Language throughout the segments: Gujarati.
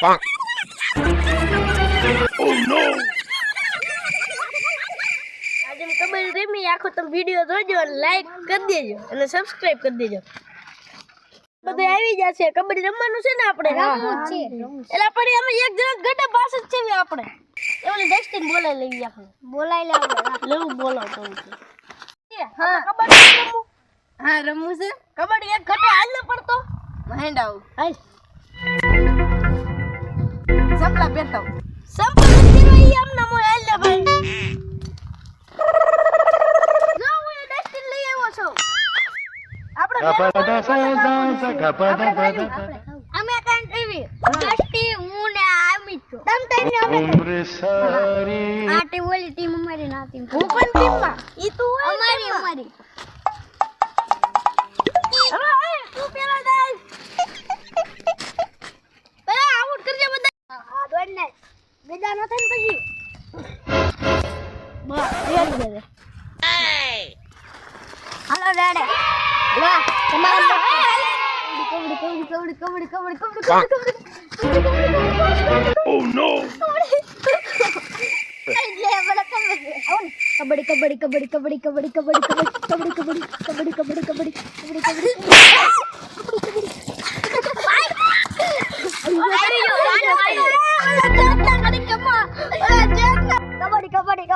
Bonk. Oh no. આજે ખબર રેમી આખો તમે વીડિયો જોજો અને લાઈક કરી દેજો અને સબસ્ક્રાઇબ કરી દેજો. બધું આવી જશે કબડ્ડી રમવાનું છે ને આપણે? રમવું છે એટલે આપણે અમે એક જણા ગડા પાસ જ છે આપણે. એવું ડેસ્ટિન બોલાઈ લઈએ આપણે. બોલાઈ લઈએ લેવું બોલો તો કબડ્ડી રમવું હા રમવું છે. કબડ્ડી એક ઘટે હાલ પડતો. હેન્ડ આવું હાલ. સંપલા બેઠો સંપલા જીરો ઈ આમ ના મોય આલે ભાઈ જો હું ડસ્ટિન લઈ આવ્યો છું આપણે અમે કાન ટીવી ડસ્ટી હું ને આમી છું તમ તઈને અમે ઉમરે સારી આટી ઓલી ટીમ અમારી નાતી હું પણ ટીમમાં અમારી যাবে হ্যালো ড্যাড না তোমার kabaddi kabaddi kabaddi kabaddi kabaddi kabaddi kabaddi oh no kabaddi kabaddi kabaddi kabaddi kabaddi kabaddi kabaddi kabaddi kabaddi kabaddi kabaddi kabaddi kabaddi kabaddi kabaddi kabaddi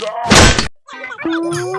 Tchau!